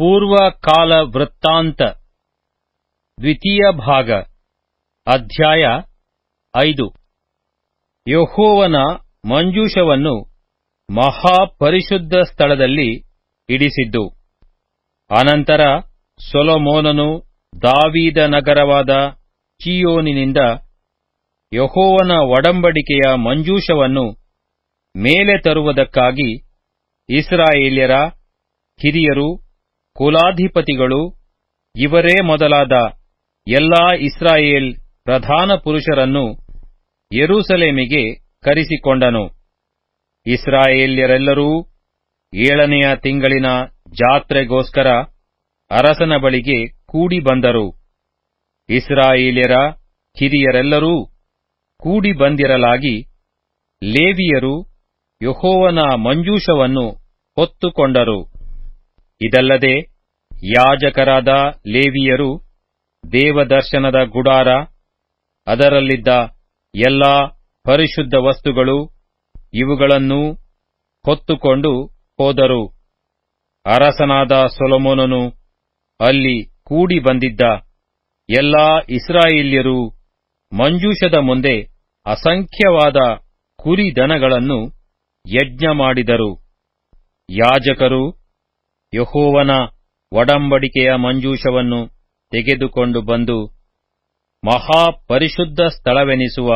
ಪೂರ್ವಕಾಲ ವೃತ್ತಾಂತ ದ್ವಿತೀಯ ಭಾಗ, ಅಧ್ಯಾಯ ಐದು. ಯೆಹೋವನ ಮಂಜೂಷವನ್ನು ಮಹಾಪರಿಶುದ್ಧ ಸ್ಥಳದಲ್ಲಿ ಇಡಿಸಿದ್ದು. ಅನಂತರ ಸೊಲೊಮೋನನು ದಾವೀದ ನಗರವಾದ ಚಿಯೋನಿನಿಂದ ಯೆಹೋವನ ಒಡಂಬಡಿಕೆಯ ಮಂಜೂಷವನ್ನು ಮೇಲೆ ತರುವುದಕ್ಕಾಗಿ ಇಸ್ರಾಯೇಲ್ಯರ ಹಿರಿಯರು ಕುಲಾಧಿಪತಿಗಳು, ಇವರೇ ಮೊದಲಾದ ಎಲ್ಲಾ ಇಸ್ರಾಯೇಲ್ ಪ್ರಧಾನ ಪುರುಷರನ್ನು ಯೆರೂಸಲೇಮಿಗೆ ಕರೆಸಿಕೊಂಡನು. ಇಸ್ರಾಯೇಲ್ಯರೆಲ್ಲರೂ ಏಳನೆಯ ತಿಂಗಳಿನ ಜಾತ್ರೆಗೋಸ್ಕರ ಅರಸನ ಬಳಿಗೆ ಕೂಡಿ ಬಂದರು ಇಸ್ರಾಯೇಲ್ಯರ ಹಿರಿಯರೆಲ್ಲರೂ ಕೂಡಿ ಬಂದಿರಲಾಗಿ ಲೇವಿಯರು ಯೆಹೋವನ ಮಂಜೂಷವನ್ನು ಹೊತ್ತುಕೊಂಡರು. ಇದಲ್ಲದೆ ಯಾಜಕರಾದ ಲೇವಿಯರು ದೇವದರ್ಶನದ ಗುಡಾರ, ಅದರಲ್ಲಿದ್ದ ಎಲ್ಲಾ ಪರಿಶುದ್ಧ ವಸ್ತುಗಳು ಇವುಗಳನ್ನು ಹೊತ್ತುಕೊಂಡು ಹೋದರು. ಅರಸನಾದ ಸೊಲೊಮೋನನು ಅಲ್ಲಿ ಕೂಡಿ ಬಂದಿದ್ದ ಎಲ್ಲಾ ಇಸ್ರಾಯೇಲ್ಯರು ಮಂಜೂಷದ ಮುಂದೆ ಅಸಂಖ್ಯವಾದ ಕುರಿ ದನಗಳನ್ನು ಯಜ್ಞ ಮಾಡಿದರು. ಯಾಜಕರು ಯೆಹೋವನ ಒಡಂಬಡಿಕೆಯ ಮಂಜೂಷವನ್ನು ತೆಗೆದುಕೊಂಡು ಬಂದು ಮಹಾಪರಿಶುದ್ಧ ಸ್ಥಳವೆನಿಸುವ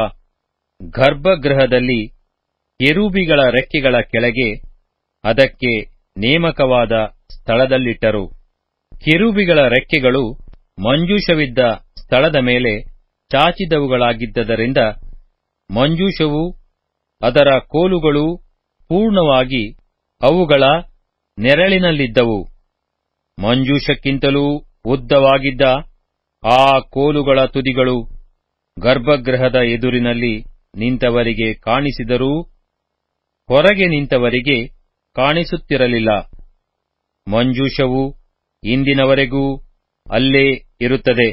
ಗರ್ಭಗೃಹದಲ್ಲಿ ಕೆರೂಬಿಗಳ ರೆಕ್ಕೆಗಳ ಕೆಳಗೆ ಅದಕ್ಕೆ ನೇಮಕವಾದ ಸ್ಥಳದಲ್ಲಿಟ್ಟರು. ಕೆರೂಬಿಗಳ ರೆಕ್ಕೆಗಳು ಮಂಜೂಷವಿದ್ದ ಸ್ಥಳದ ಮೇಲೆ ಚಾಚಿದವುಗಳಾಗಿದ್ದರಿಂದ ಮಂಜೂಷವು ಅದರ ಕೋಲುಗಳು ಪೂರ್ಣವಾಗಿ ಅವುಗಳ ನೆರಳಿನಲ್ಲಿದ್ದವು. ಮಂಜೂಷಕ್ಕಿಂತಲೂ ಉದ್ದವಾಗಿದ್ದ ಆ ಕೋಲುಗಳ ತುದಿಗಳು ಗರ್ಭಗೃಹದ ಎದುರಿನಲ್ಲಿ ನಿಂತವರಿಗೆ ಕಾಣಿಸಿದರೂ ಹೊರಗೆ ನಿಂತವರಿಗೆ ಕಾಣಿಸುತ್ತಿರಲಿಲ್ಲ. ಮಂಜೂಷವು ಇಂದಿನವರೆಗೂ ಅಲ್ಲೇ ಇರುತ್ತದೆ.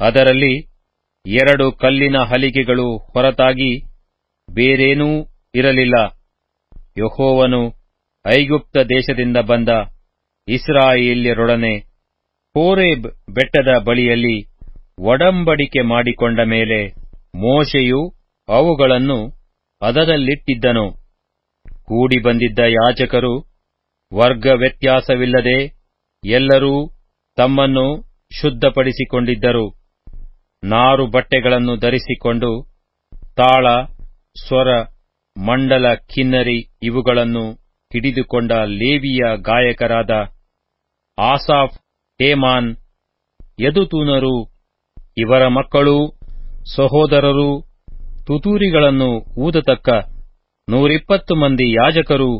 ಅದರಲ್ಲಿ ಎರಡು ಕಲ್ಲಿನ ಹಲಿಗೆಗಳು ಹೊರತಾಗಿ ಬೇರೇನೂ ಇರಲಿಲ್ಲ. ಯಹೋವನು ಐಗುಪ್ತ ದೇಶದಿಂದ ಬಂದ ಇಸ್ರಾಯೇಲ್ಯರೊಡನೆ ಹೋರೇಬ್ ಬೆಟ್ಟದ ಬಳಿಯಲ್ಲಿ ಒಡಂಬಡಿಕೆ ಮಾಡಿಕೊಂಡ ಮೇಲೆ ಮೋಶೆಯು ಅವುಗಳನ್ನು ಅದರಲ್ಲಿಟ್ಟಿದ್ದನು ಕೂಡಿ ಬಂದಿದ್ದ ಯಾಜಕರು ವರ್ಗ ವ್ಯತ್ಯಾಸವಿಲ್ಲದೆ ಎಲ್ಲರೂ ತಮ್ಮನ್ನು ಶುದ್ಧಪಡಿಸಿಕೊಂಡಿದ್ದರು. ನಾರು ಬಟ್ಟೆಗಳನ್ನು ಧರಿಸಿಕೊಂಡು ತಾಳ, ಸ್ವರ, ಮಂಡಲ, ಕಿನ್ನರಿ ಇವುಗಳನ್ನು ಹಿಡಿದುಕೊಂಡ ಲೇವಿಯ ಗಾಯಕರಾದ ಆಸಾಫ್, ಹೇಮಾನ್, ಯದುತೂನರು, ಇವರ ಮಕ್ಕಳು, ಸಹೋದರರು, ತುತೂರಿಗಳನ್ನು ಊದತಕ್ಕ ನೂರಿಪ್ಪತ್ತು ಮಂದಿ ಯಾಜಕರು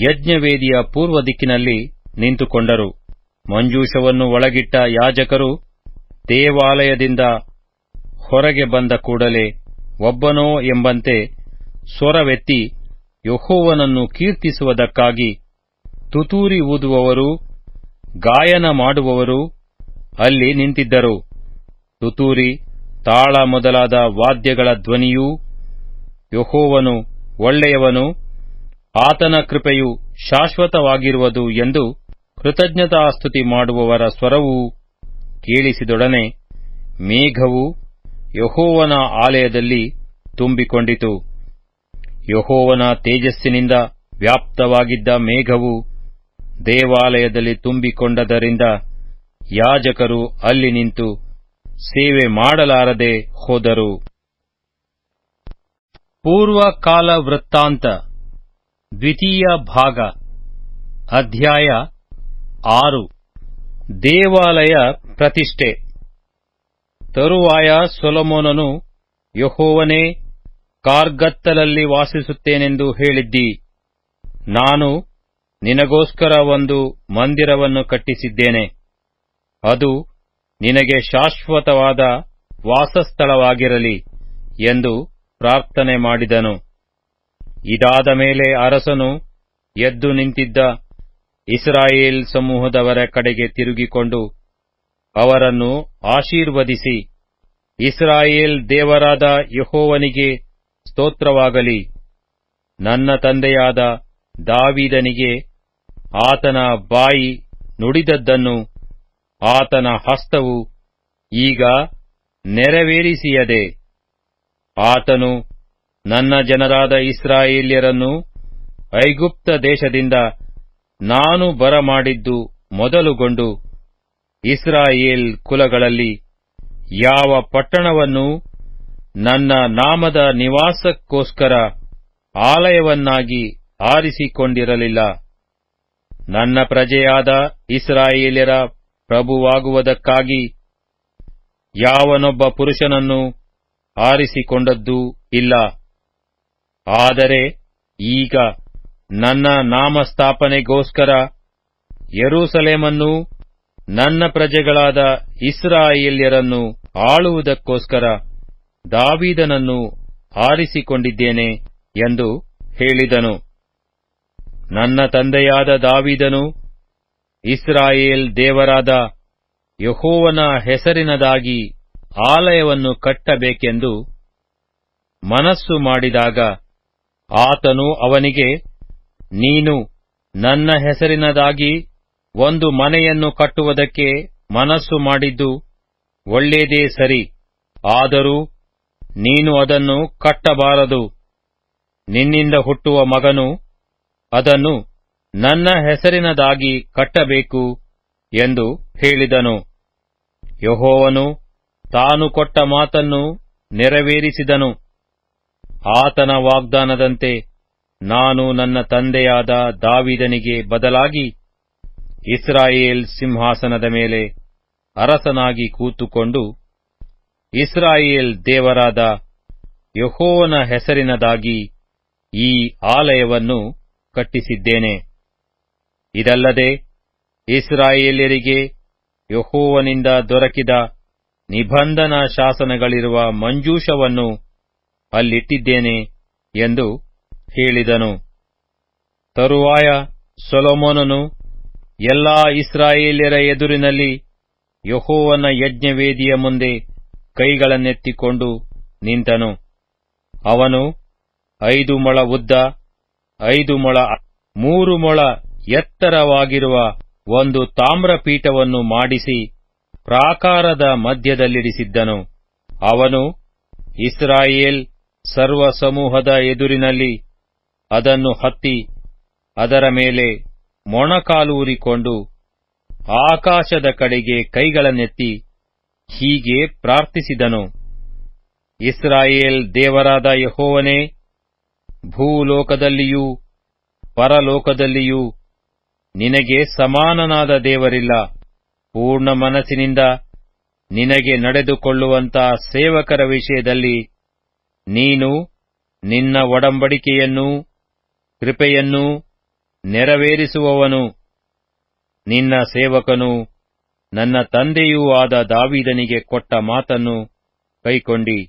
ಯಜ್ಞವೇದಿಯ ಪೂರ್ವ ದಿಕ್ಕಿನಲ್ಲಿ ನಿಂತುಕೊಂಡರು. ಮಂಜೂಷವನ್ನು ಒಳಗಿಟ್ಟ ಯಾಜಕರು ದೇವಾಲಯದಿಂದ ಹೊರಗೆ ಬಂದ ಕೂಡಲೇ ಒಬ್ಬನೋ ಎಂಬಂತೆ ಸ್ವರವೆತ್ತಿ ಯೆಹೋವನನ್ನು ಕೀರ್ತಿಸುವುದಕ್ಕಾಗಿ ತುತೂರಿ ಊದುವವರು, ಗಾಯನ ಮಾಡುವವರು ಅಲ್ಲಿ ನಿಂತಿದ್ದರು. ತುತೂರಿ ತಾಳ ಮೊದಲಾದ ವಾದ್ಯಗಳ ಧ್ವನಿಯೂ ಯಹೋವನು ಒಳ್ಳೆಯವನು, ಆತನ ಕೃಪೆಯು ಶಾಶ್ವತವಾಗಿರುವುದು ಎಂದು ಕೃತಜ್ಞತಾಸ್ತುತಿ ಮಾಡುವವರ ಸ್ವರವೂ ಕೇಳಿಸಿದೊಡನೆ ಮೇಘವು ಯಹೋವನ ಆಲಯದಲ್ಲಿ ತುಂಬಿಕೊಂಡಿತು. ಯೆಹೋವನ ತೇಜಸ್ಸಿನಿಂದ ವ್ಯಾಪ್ತವಾಗಿದ್ದ ಮೇಘವು ದೇವಾಲಯದಲ್ಲಿ ತುಂಬಿಕೊಂಡದರಿಂದ ಯಾಜಕರು ಅಲ್ಲಿ ನಿಂತು ಸೇವೆ ಮಾಡಲಾರದೆ ಹೋದರು. ಪೂರ್ವಕಾಲ ವೃತ್ತಾಂತ, ದ್ವಿತೀಯ ಭಾಗ, ಅಧ್ಯಾಯ ಆರು, ದೇವಾಲಯ ಪ್ರತಿಷ್ಠೆ. ತರುವಾಯ ಸೊಲಮೋನನು ಯೆಹೋವನೇ ಕಾರ್ಗತ್ತಲಲ್ಲಿ ವಾಸಿಸುತ್ತೇನೆಂದು ಹೇಳಿದ್ದಿ. ನಾನು ನಿನಗೋಸ್ಕರ ಒಂದು ಮಂದಿರವನ್ನು ಕಟ್ಟಿಸಿದ್ದೇನೆ. ಅದು ನಿನಗೆ ಶಾಶ್ವತವಾದ ವಾಸಸ್ಥಳವಾಗಿರಲಿ ಎಂದು ಪ್ರಾರ್ಥನೆ ಮಾಡಿದನು. ಇದಾದ ಮೇಲೆ ಅರಸನು ಎದ್ದು ನಿಂತಿದ್ದ ಇಸ್ರಾಯೇಲ್ ಸಮೂಹದವರ ಕಡೆಗೆ ತಿರುಗಿಕೊಂಡು ಅವರನ್ನು ಆಶೀರ್ವದಿಸಿ, ಇಸ್ರಾಯೇಲ್ ದೇವರಾದ ಯೆಹೋವನಿಗೆ ಸ್ತೋತ್ರವಾಗಲಿ. ನನ್ನ ತಂದೆಯಾದ ದಾವಿದನಿಗೆ ಆತನ ಬಾಯಿ ನುಡಿದದ್ದನ್ನು ಆತನ ಹಸ್ತವು ಈಗ ನೆರವೇರಿಸಿಯದೆ. ಆತನು ನನ್ನ ಜನರಾದ ಇಸ್ರಾಯೇಲ್ಯರನ್ನು ಐಗುಪ್ತ ದೇಶದಿಂದ ನಾನು ಬರಮಾಡಿದ್ದು ಮೊದಲುಗೊಂಡು ಇಸ್ರಾಯೇಲ್ ಕುಲಗಳಲ್ಲಿ ಯಾವ ಪಟ್ಟಣವನ್ನು ನನ್ನ ನಾಮದ ನಿವಾಸಕ್ಕೋಸ್ಕರ ಆಲಯವನ್ನಾಗಿ ಆರಿಸಿಕೊಂಡಿರಲಿಲ್ಲ. ನನ್ನ ಪ್ರಜೆಯಾದ ಇಸ್ರಾಯೇಲ್ಯರ ಪ್ರಭುವಾಗುವುದಕ್ಕಾಗಿ ಯಾವನೊಬ್ಬ ಪುರುಷನನ್ನು ಆರಿಸಿಕೊಂಡದ್ದು ಇಲ್ಲ. ಆದರೆ ಈಗ ನನ್ನ ನಾಮಸ್ಥಾಪನೆಗೋಸ್ಕರ ಯರೂಸಲೇಮನ್ನು ನನ್ನ ಪ್ರಜೆಗಳಾದ ಇಸ್ರಾಯೇಲ್ಯರನ್ನು ಆಳುವುದಕ್ಕೋಸ್ಕರ ದಾವೀದನನ್ನು ಆರಿಸಿಕೊಂಡಿದ್ದೇನೆ ಎಂದು ಹೇಳಿದನು. ನನ್ನ ತಂದೆಯಾದ ದಾವೀದನು ಇಸ್ರಾಯೇಲ್ ದೇವರಾದ ಯಹೋವನ ಹೆಸರಿನದಾಗಿ ಆಲಯವನ್ನು ಕಟ್ಟಬೇಕೆಂದು ಮನಸ್ಸು ಮಾಡಿದಾಗ ಆತನು ಅವನಿಗೆ, ನೀನು ನನ್ನ ಹೆಸರಿನದಾಗಿ ಒಂದು ಮನೆಯನ್ನು ಕಟ್ಟುವುದಕ್ಕೆ ಮನಸ್ಸು ಮಾಡಿದ್ದು ಒಳ್ಳೆಯದೇ ಸರಿ, ಆದರೂ ನೀನು ಅದನ್ನು ಕಟ್ಟಬಾರದು. ನಿನ್ನಿಂದ ಹುಟ್ಟುವ ಮಗನು ಅದನ್ನು ನನ್ನ ಹೆಸರಿನದಾಗಿ ಕಟ್ಟಬೇಕು ಎಂದು ಹೇಳಿದನು. ಯಹೋವನು ತಾನು ಕೊಟ್ಟ ಮಾತನ್ನು ನೆರವೇರಿಸಿದನು. ಆತನ ವಾಗ್ದಾನದಂತೆ ನಾನು ನನ್ನ ತಂದೆಯಾದ ದಾವಿದನಿಗೆ ಬದಲಾಗಿ ಇಸ್ರಾಯೇಲ್ ಸಿಂಹಾಸನದ ಮೇಲೆ ಅರಸನಾಗಿ ಕೂತುಕೊಂಡು ಇಸ್ರಾಯೇಲ್ ದೇವರಾದ ಯಹೋವನ ಹೆಸರಿನದಾಗಿ ಈ ಆಲಯವನ್ನು ಕಟ್ಟಿಸಿದ್ದೇನೆ. ಇದಲ್ಲದೆ ಇಸ್ರಾಯೇಲ್ಯರಿಗೆ ಯಹೋವನಿಂದ ದೊರಕಿದ ನಿಬಂಧನ ಶಾಸನಗಳಿರುವ ಮಂಜೂಷವನ್ನು ಅಲ್ಲಿಟ್ಟಿದ್ದೇನೆ ಎಂದು ಹೇಳಿದನು. ತರುವಾಯ ಸೊಲೊಮೋನನು ಎಲ್ಲಾ ಇಸ್ರಾಯೇಲ್ಯರ ಎದುರಿನಲ್ಲಿ ಯಹೋವನ ಯಜ್ಞವೇದಿಯ ಮುಂದೆ ಕೈಗಳನ್ನೆತ್ತಿಕೊಂಡು ನಿಂತನು. ಅವನು ಐದು ಮೊಳ ಉದ್ದ, ಐದು ಮೊಳ, ಮೂರು ಮೊಳ ಎತ್ತರವಾಗಿರುವ ಒಂದು ತಾಮ್ರಪೀಠವನ್ನು ಮಾಡಿಸಿ ಪ್ರಾಕಾರದ ಮಧ್ಯದಲ್ಲಿರಿಸಿದ್ದನು. ಅವನು ಇಸ್ರಾಯೇಲ್ ಸರ್ವ ಸಮೂಹದ ಎದುರಿನಲ್ಲಿ ಅದನ್ನು ಹತ್ತಿ ಅದರ ಮೇಲೆ ಮೊಣಕಾಲೂರಿಕೊಂಡು ಆಕಾಶದ ಕಡೆಗೆ ಕೈಗಳನ್ನೆತ್ತಿ ಹೀಗೆ ಪ್ರಾರ್ಥಿಸಿದನು. ಇಸ್ರಾಯೇಲ್ ದೇವರಾದ ಯಹೋವನೇ, ಭೂಲೋಕದಲ್ಲಿಯೂ ಪರಲೋಕದಲ್ಲಿಯೂ ನಿನಗೆ ಸಮಾನನಾದ ದೇವರಿಲ್ಲ. ಪೂರ್ಣ ಮನಸ್ಸಿನಿಂದ ನಿನಗೆ ನಡೆದುಕೊಳ್ಳುವಂತಹ ಸೇವಕರ ವಿಷಯದಲ್ಲಿ ನೀನು ನಿನ್ನ ಒಡಂಬಡಿಕೆಯನ್ನೂ ಕೃಪೆಯನ್ನೂ ನೆರವೇರಿಸುವವನು. ನಿನ್ನ ಸೇವಕನು ನನ್ನ ತಂದೆಯೂ ಆದ ದಾವಿದನಿಗೆ ಕೊಟ್ಟ ಮಾತನ್ನು ಕೈಕೊಂಡಿ,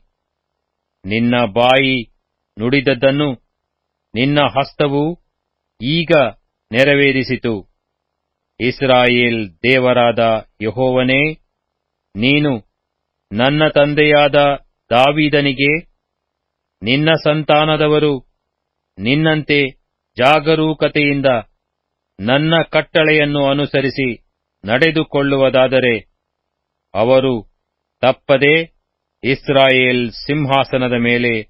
ನಿನ್ನ ಬಾಯಿ ನುಡಿದದ್ದನ್ನು, ನಿನ್ನ ಹಸ್ತವು ಈಗ ನೆರವೇರಿಸಿತು. ಇಸ್ರಾಯೇಲ್ ದೇವರಾದ ಯಹೋವನೇ, ನೀನು ನನ್ನ ತಂದೆಯಾದ ದಾವಿದನಿಗೆ, ನಿನ್ನ ಸಂತಾನದವರು ನಿನ್ನಂತೆ ಜಾಗರೂಕತೆಯಿಂದ ನನ್ನ ಕಟ್ಟಳೆಯನ್ನು ಅನುಸರಿಸಿ ನಡೆದುಕೊಳ್ಳುವುದಾದರೆ ಅವರು ತಪ್ಪದೆ ಇಸ್ರಾಯೇಲ್ ಸಿಂಹಾಸನದ ಮೇಲೆ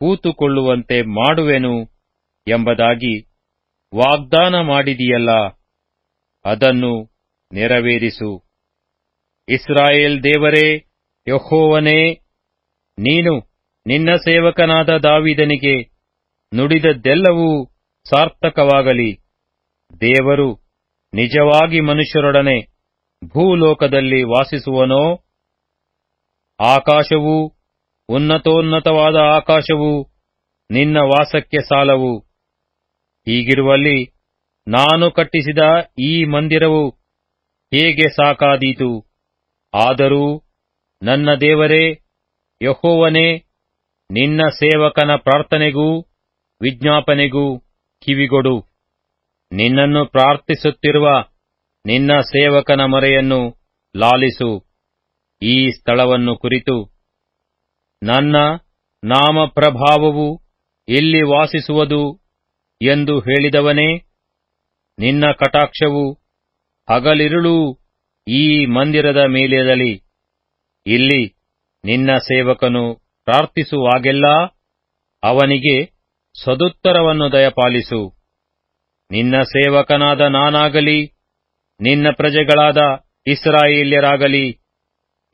ಕೂತುಕೊಳ್ಳುವಂತೆ ಮಾಡುವೆನು ಎಂಬುದಾಗಿ ವಾಗ್ದಾನ ಮಾಡಿದೆಯಲ್ಲ, ಅದನ್ನು ನೆರವೇರಿಸು. ಇಸ್ರಾಯೇಲ್ ದೇವರೇ, ಯಹೋವನೇ, ನೀನು ನಿನ್ನ ಸೇವಕನಾದ ದಾವಿದನಿಗೆ ನುಡಿದದ್ದೆಲ್ಲವೂ ಸಾರ್ಥಕವಾಗಲಿ. ದೇವರು ನಿಜವಾಗಿ ಮನುಷ್ಯರೊಡನೆ ಭೂಲೋಕದಲ್ಲಿ ವಾಸಿಸುವನೋ? ಆಕಾಶವು ಉನ್ನತೋನ್ನತವಾದ ಆಕಾಶವು ನಿನ್ನ ವಾಸಕ್ಕೆ ಸಾಲವು. ಹೀಗಿರುವಲ್ಲಿ ನಾನು ಕಟ್ಟಿಸಿದ ಈ ಮಂದಿರವು ಹೇಗೆ ಸಾಕಾದೀತು? ಆದರೂ ನನ್ನ ದೇವರೇ, ಯಹೋವನೇ, ನಿನ್ನ ಸೇವಕನ ಪ್ರಾರ್ಥನೆಗೂ ವಿಜ್ಞಾಪನೆಗೂ ಕಿವಿಗೊಡು. ನಿನ್ನನ್ನು ಪ್ರಾರ್ಥಿಸುತ್ತಿರುವ ನಿನ್ನ ಸೇವಕನ ಮೊರೆಯನ್ನು ಲಾಲಿಸು. ಈ ಸ್ಥಳವನ್ನು ಕುರಿತು ನನ್ನ ನಾಮ ಪ್ರಭಾವವು ಎಲ್ಲಿ ವಾಸಿಸುವುದು ಎಂದು ಹೇಳಿದವನೇ, ನಿನ್ನ ಕಟಾಕ್ಷವು ಹಗಲಿರುಳೂ ಈ ಮಂದಿರದ ಮೇಲಿರಲಿ. ಇಲ್ಲಿ ನಿನ್ನ ಸೇವಕನು ಪ್ರಾರ್ಥಿಸುವಾಗೆಲ್ಲಾ ಅವನಿಗೆ ಸದುತ್ತರವನ್ನು ದಯಪಾಲಿಸು. ನಿನ್ನ ಸೇವಕನಾದ ನಾನಾಗಲಿ, ನಿನ್ನ ಪ್ರಜೆಗಳಾದ ಇಸ್ರಾಯೇಲ್ಯರಾಗಲಿ,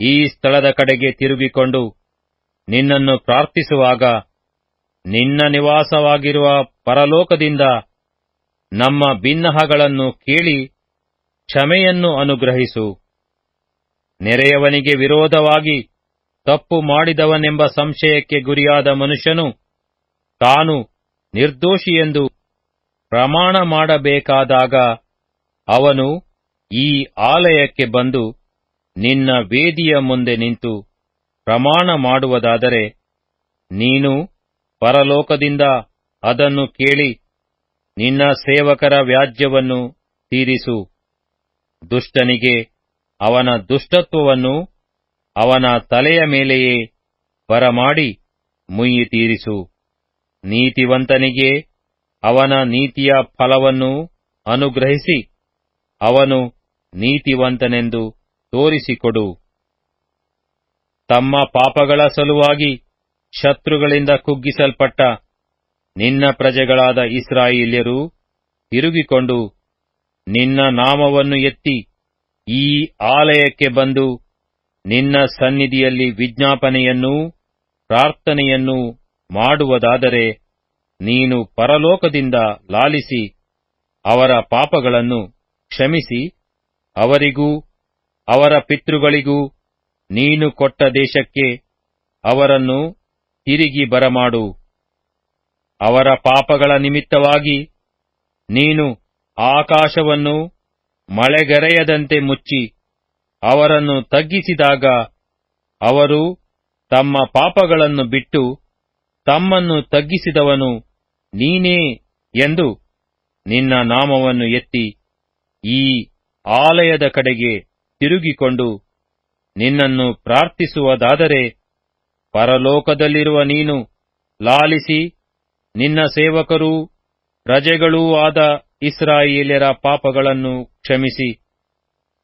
ಈ ಸ್ಥಳದ ಕಡೆಗೆ ತಿರುಗಿಕೊಂಡು ನಿನ್ನನ್ನು ಪ್ರಾರ್ಥಿಸುವಾಗ ನಿನ್ನ ನಿವಾಸವಾಗಿರುವ ಪರಲೋಕದಿಂದ ನಮ್ಮ ಭಿನ್ನಹಗಳನ್ನು ಕೇಳಿ ಕ್ಷಮೆಯನ್ನು ಅನುಗ್ರಹಿಸು. ನೆರೆಯವನಿಗೆ ವಿರೋಧವಾಗಿ ತಪ್ಪು ಮಾಡಿದವನೆಂಬ ಸಂಶಯಕ್ಕೆ ಗುರಿಯಾದ ಮನುಷ್ಯನು ತಾನು ನಿರ್ದೋಷಿಯೆಂದು ಪ್ರಮಾಣ ಮಾಡಬೇಕಾದಾಗ ಅವನು ಈ ಆಲಯಕ್ಕೆ ಬಂದು ನಿನ್ನ ವೇದಿಯ ಮುಂದೆ ನಿಂತು ಪ್ರಮಾಣ ಮಾಡುವುದಾದರೆ ನೀನು ಪರಲೋಕದಿಂದ ಅದನ್ನು ಕೇಳಿ ನಿನ್ನ ಸೇವಕರ ವ್ಯಾಜ್ಯವನ್ನು ತೀರಿಸು. ದುಷ್ಟನಿಗೆ ಅವನ ದುಷ್ಟತ್ವವನ್ನು ಅವನ ತಲೆಯ ಮೇಲೆಯೇ ಬರಮಾಡಿ ಮುಯ್ಯಿ ತೀರಿಸು ನೀತಿವಂತನಿಗೆ ಅವನ ನೀತಿಯ ಫಲವನ್ನು ಅನುಗ್ರಹಿಸಿ, ಅವನು ನೀತಿವಂತನೆಂದು ತೋರಿಸಿಕೊಡು. ತಮ್ಮ ಪಾಪಗಳ ಸಲುವಾಗಿ ಶತ್ರುಗಳಿಂದ ಕುಗ್ಗಿಸಲ್ಪಟ್ಟ ನಿನ್ನ ಪ್ರಜೆಗಳಾದ ಇಸ್ರಾಯೇಲ್ಯರು ತಿರುಗಿಕೊಂಡು ನಿನ್ನ ನಾಮವನ್ನು ಎತ್ತಿ ಈ ಆಲಯಕ್ಕೆ ಬಂದು ನಿನ್ನ ಸನ್ನಿಧಿಯಲ್ಲಿ ವಿಜ್ಞಾಪನೆಯನ್ನೂ ಪ್ರಾರ್ಥನೆಯನ್ನೂ ಮಾಡುವುದಾದರೆ ನೀನು ಪರಲೋಕದಿಂದ ಲಾಲಿಸಿ ಅವರ ಪಾಪಗಳನ್ನು ಕ್ಷಮಿಸಿ, ಅವರಿಗೂ, ಅವರ ಪಿತೃಗಳಿಗೂ ನೀನು ಕೊಟ್ಟ ದೇಶಕ್ಕೆ ಅವರನ್ನು ತಿರುಗಿ ಬರಮಾಡು. ಅವರ ಪಾಪಗಳ ನಿಮಿತ್ತವಾಗಿ ನೀನು ಆಕಾಶವನ್ನು ಮಳೆಗರೆಯದಂತೆ ಮುಚ್ಚಿ, ಅವರನ್ನು ತಗ್ಗಿಸಿದಾಗ ಅವರು ತಮ್ಮ ಪಾಪಗಳನ್ನು ಬಿಟ್ಟು ತಮ್ಮನ್ನು ತಗ್ಗಿಸಿದವನು ನೀನೇ ಎಂದು ನಿನ್ನ ನಾಮವನ್ನು ಎತ್ತಿ ಈ ಆಲಯದ ಕಡೆಗೆ ತಿರುಗಿಕೊಂಡು ನಿನ್ನನ್ನು ಪ್ರಾರ್ಥಿಸುವುದಾದರೆ ಪರಲೋಕದಲ್ಲಿರುವ ನೀನು ಲಾಲಿಸಿ ನಿನ್ನ ಸೇವಕರೂ ಪ್ರಜೆಗಳೂ ಆದ ಇಸ್ರಾಯೇಲ್ಯರ ಪಾಪಗಳನ್ನು ಕ್ಷಮಿಸಿ,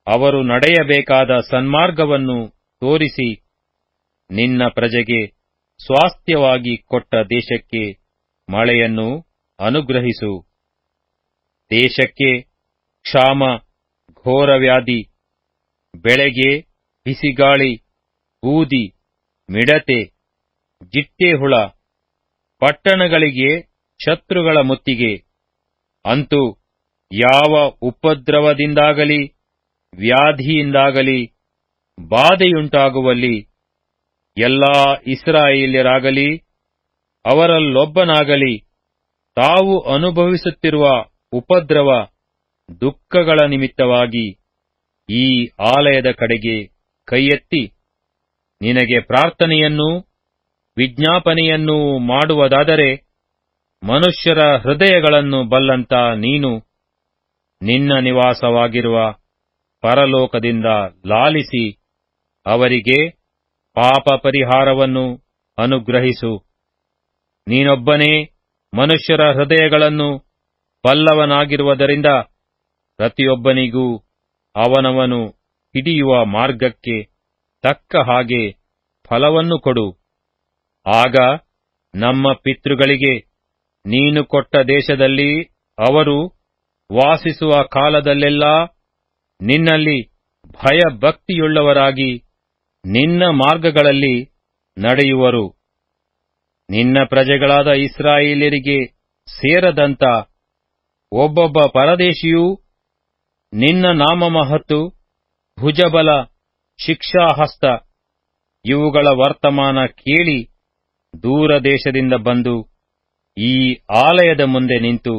ಅವರು ನಡೆಯಬೇಕಾದ ಸನ್ಮಾರ್ಗವನ್ನು ತೋರಿಸಿ ನಿನ್ನ ಪ್ರಜೆಗೆ ಸ್ವಾಸ್ಥ್ಯವಾಗಿ ಕೊಟ್ಟ ದೇಶಕ್ಕೆ ಮಳೆಯನ್ನು ಅನುಗ್ರಹಿಸು. ದೇಶಕ್ಕೆ ಕ್ಷಾಮ, ಘೋರವ್ಯಾಧಿ, ಬೆಳೆಗೆ ಬಿಸಿಗಾಳಿ ಬೂದಿ ಮಿಡತೆ ಜಿಟ್ಟೆಹುಳ ಪಟ್ಟಣಗಳಿಗೆ ಶತ್ರುಗಳ ಮುತ್ತಿಗೆ. ಅಂತೂ ಯಾವ ಉಪದ್ರವದಿಂದಾಗಲಿ, ವ್ಯಾಧಿಯಿಂದಾಗಲಿ ಬಾಧೆಯುಂಟಾಗುವಲ್ಲಿ ಎಲ್ಲಾ ಇಸ್ರಾಯೇಲ್ಯರಾಗಲಿ, ಅವರಲ್ಲೊಬ್ಬನಾಗಲಿ, ತಾವು ಅನುಭವಿಸುತ್ತಿರುವ ಉಪದ್ರವ ದುಃಖಗಳ ನಿಮಿತ್ತವಾಗಿ ಈ ಆಲಯದ ಕಡೆಗೆ ಕೈಯೆತ್ತಿ, ನಿನಗೆ ಪ್ರಾರ್ಥನೆಯನ್ನೂ ವಿಜ್ಞಾಪನೆಯನ್ನೂ ಮಾಡುವುದಾದರೆ ಮನುಷ್ಯರ ಹೃದಯಗಳನ್ನು ಬಲ್ಲಂತ ನೀನು ನಿನ್ನ ನಿವಾಸವಾಗಿರುವ ಪರಲೋಕದಿಂದ ಲಾಲಿಸಿ ಅವರಿಗೆ ಪಾಪ ಪರಿಹಾರವನ್ನು ಅನುಗ್ರಹಿಸು. ನೀನೊಬ್ಬನೇ ಮನುಷ್ಯರ ಹೃದಯಗಳನ್ನು ಪಲ್ಲವನಾಗಿರುವುದರಿಂದ ಪ್ರತಿಯೊಬ್ಬನಿಗೂ ಅವನವನು ಹಿಡಿಯುವ ಮಾರ್ಗಕ್ಕೆ ತಕ್ಕ ಹಾಗೆ ಫಲವನ್ನು ಕೊಡು. ಆಗ ನಮ್ಮ ಪಿತೃಗಳಿಗೆ ನೀನು ಕೊಟ್ಟ ದೇಶದಲ್ಲಿ ಅವರು ವಾಸಿಸುವ ಕಾಲದಲ್ಲೆಲ್ಲಾ ನಿನ್ನಲ್ಲಿ ಭಯಭಕ್ತಿಯುಳ್ಳವರಾಗಿ ನಿನ್ನ ಮಾರ್ಗಗಳಲ್ಲಿ ನಡೆಯುವರು. ನಿನ್ನ ಪ್ರಜೆಗಳಾದ ಇಸ್ರಾಯೇಲರಿಗೆ ಸೇರದಂತ ಒಬ್ಬೊಬ್ಬ ಪರದೇಶಿಯೂ ನಿನ್ನ ನಾಮ ಮಹತ್ತು ಭುಜಬಲ, ಶಿಕ್ಷಾಹಸ್ತ, ಇವುಗಳ ವರ್ತಮಾನ ಕೇಳಿ ದೂರ ದೇಶದಿಂದ ಬಂದು ಈ ಆಲಯದ ಮುಂದೆ ನಿಂತು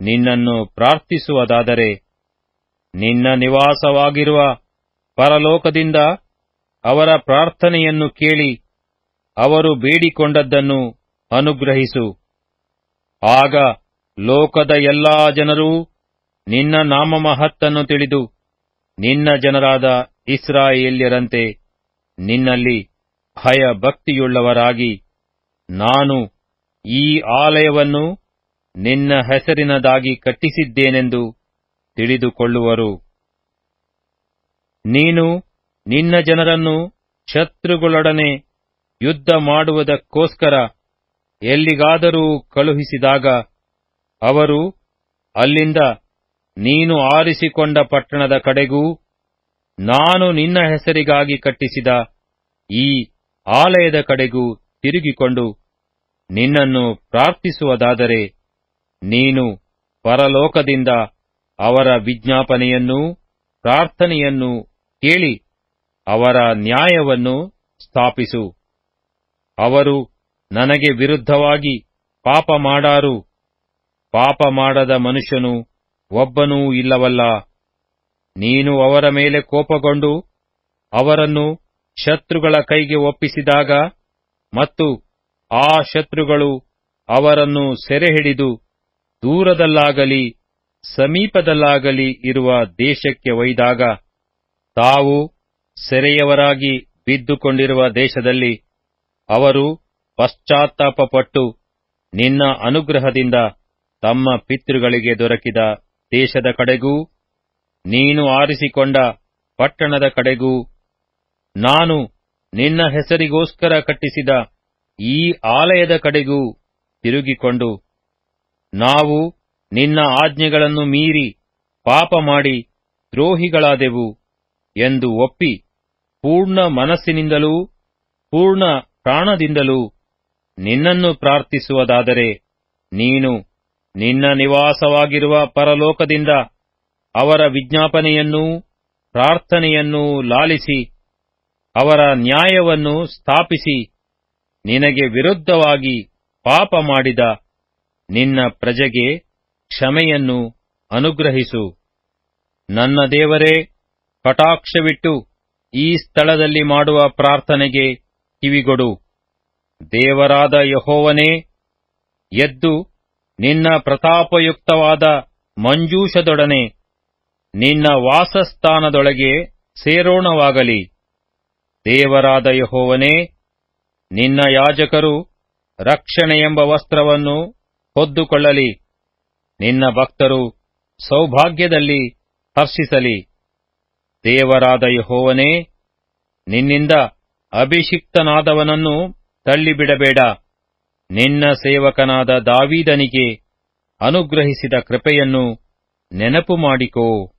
ನಿನ್ನನ್ನು ಪ್ರಾರ್ಥಿಸುವುದಾದರೆ ನಿನ್ನ ನಿವಾಸವಾಗಿರುವ ಪರಲೋಕದಿಂದ ಅವರ ಪ್ರಾರ್ಥನೆಯನ್ನು ಕೇಳಿ ಅವರು ಬೇಡಿಕೊಂಡದ್ದನ್ನು ಅನುಗ್ರಹಿಸು. ಆಗ ಲೋಕದ ಎಲ್ಲಾ ಜನರೂ ನಿನ್ನ ನಾಮಮಹತ್ತನ್ನು ತಿಳಿದು ನಿನ್ನ ಜನರಾದ ಇಸ್ರಾಯೇಲ್ಯರಂತೆ ನಿನ್ನಲ್ಲಿ ಭಯ ಭಕ್ತಿಯುಳ್ಳವರಾಗಿ ನಾನು ಈ ಆಲಯವನ್ನು ನಿನ್ನ ಹೆಸರಿನದಾಗಿ ಕಟ್ಟಿಸಿದ್ದೇನೆಂದು ತಿಳಿದುಕೊಳ್ಳುವರು. ನೀನು ನಿನ್ನ ಜನರನ್ನು ಶತ್ರುಗಳೊಡನೆ ಯುದ್ಧ ಮಾಡುವುದಕ್ಕೋಸ್ಕರ ಎಲ್ಲಿಗಾದರೂ ಕಳುಹಿಸಿದಾಗ ಅವರು ಅಲ್ಲಿಂದ ನೀನು ಆರಿಸಿಕೊಂಡ ಪಟ್ಟಣದ ಕಡೆಗೂ ನಾನು ನಿನ್ನ ಹೆಸರಿಗಾಗಿ ಕಟ್ಟಿಸಿದ ಈ ಆಲಯದ ಕಡೆಗೂ ತಿರುಗಿಕೊಂಡು ನಿನ್ನನ್ನು ಪ್ರಾರ್ಥಿಸುವುದಾದರೆ ನೀನು ಪರಲೋಕದಿಂದ ಅವರ ವಿಜ್ಞಾಪನೆಯನ್ನೂ ಪ್ರಾರ್ಥನೆಯನ್ನೂ ಕೇಳಿ ಅವರ ನ್ಯಾಯವನ್ನು ಸ್ಥಾಪಿಸು. ಅವರು ನನಗೆ ವಿರುದ್ಧವಾಗಿ ಪಾಪ ಮಾಡಾರು. ಪಾಪ ಮಾಡದ ಮನುಷ್ಯನು ಒಬ್ಬನೂ ಇಲ್ಲವಲ್ಲ. ನೀನು ಅವರ ಮೇಲೆ ಕೋಪಗೊಂಡು ಅವರನ್ನು ಶತ್ರುಗಳ ಕೈಗೆ ಒಪ್ಪಿಸಿದಾಗ ಮತ್ತು ಆ ಶತ್ರುಗಳು ಅವರನ್ನು ಸೆರೆಹಿಡಿದು ದೂರದಲ್ಲಾಗಲಿ, ಸಮೀಪದಲ್ಲಾಗಲಿ ಇರುವ ದೇಶಕ್ಕೆ ಒಯ್ದಾಗ, ತಾವು ಸೆರೆಯವರಾಗಿ ಬಿದ್ದುಕೊಂಡಿರುವ ದೇಶದಲ್ಲಿ ಅವರು ಪಶ್ಚಾತ್ತಾಪಪಟ್ಟು ನಿನ್ನ ಅನುಗ್ರಹದಿಂದ ತಮ್ಮ ಪಿತೃಗಳಿಗೆ ದೊರಕಿದ ದೇಶದ ಕಡೆಗೂ, ನೀನು ಆರಿಸಿಕೊಂಡ ಪಟ್ಟಣದ ಕಡೆಗೂ, ನಾನು ನಿನ್ನ ಹೆಸರಿಗೋಸ್ಕರ ಕಟ್ಟಿಸಿದ ಈ ಆಲಯದ ಕಡೆಗೂ ತಿರುಗಿಕೊಂಡು, ನಾವು ನಿನ್ನ ಆಜ್ಞೆಗಳನ್ನು ಮೀರಿ ಪಾಪ ಮಾಡಿ ದ್ರೋಹಿಗಳಾದೆವು ಎಂದು ಒಪ್ಪಿ ಪೂರ್ಣ ಮನಸ್ಸಿನಿಂದಲೂ, ಪೂರ್ಣ ಪ್ರಾಣದಿಂದಲೂ ನಿನ್ನನ್ನು ಪ್ರಾರ್ಥಿಸುವುದಾದರೆ ನೀನು ನಿನ್ನ ನಿವಾಸವಾಗಿರುವ ಪರಲೋಕದಿಂದ ಅವರ ವಿಜ್ಞಾಪನೆಯನ್ನೂ ಪ್ರಾರ್ಥನೆಯನ್ನೂ ಲಾಲಿಸಿ, ಅವರ ನ್ಯಾಯವನ್ನು ಸ್ಥಾಪಿಸಿ, ನಿನಗೆ ವಿರುದ್ಧವಾಗಿ ಪಾಪ ಮಾಡಿದ ನಿನ್ನ ಪ್ರಜೆಗೆ ಕ್ಷಮೆಯನ್ನು ಅನುಗ್ರಹಿಸು. ನನ್ನ ದೇವರೇ, ಕಟಾಕ್ಷವಿಟ್ಟು ಈ ಸ್ಥಳದಲ್ಲಿ ಮಾಡುವ ಪ್ರಾರ್ಥನೆಗೆ ಕಿವಿಗೊಡು. ದೇವರಾದ ಯಹೋವನೇ, ಎದ್ದು ನಿನ್ನ ಪ್ರತಾಪಯುಕ್ತವಾದ ಮಂಜೂಷದೊಡನೆ ನಿನ್ನ ವಾಸಸ್ಥಾನದೊಳಗೆ ಸೇರೋಣವಾಗಲಿ. ದೇವರಾದ ಯಹೋವನೇ, ನಿನ್ನ ಯಾಜಕರು ರಕ್ಷಣೆಯೆಂಬ ವಸ್ತ್ರವನ್ನು ಹೊದ್ದುಕೊಳ್ಳಲಿ. ನಿನ್ನ ಭಕ್ತರು ಸೌಭಾಗ್ಯದಲ್ಲಿ ಹರ್ಷಿಸಲಿ. ದೇವರಾದ ಯಹೋವನೇ ನಿನ್ನಿಂದ ಅಭಿಷಿಕ್ತನಾದವನನ್ನು ತಳ್ಳಿಬಿಡಬೇಡ. ನಿನ್ನ ಸೇವಕನಾದ ದಾವೀದನಿಗೆ ಅನುಗ್ರಹಿಸಿದ ಕೃಪೆಯನ್ನು ನೆನಪು ಮಾಡಿಕೋ.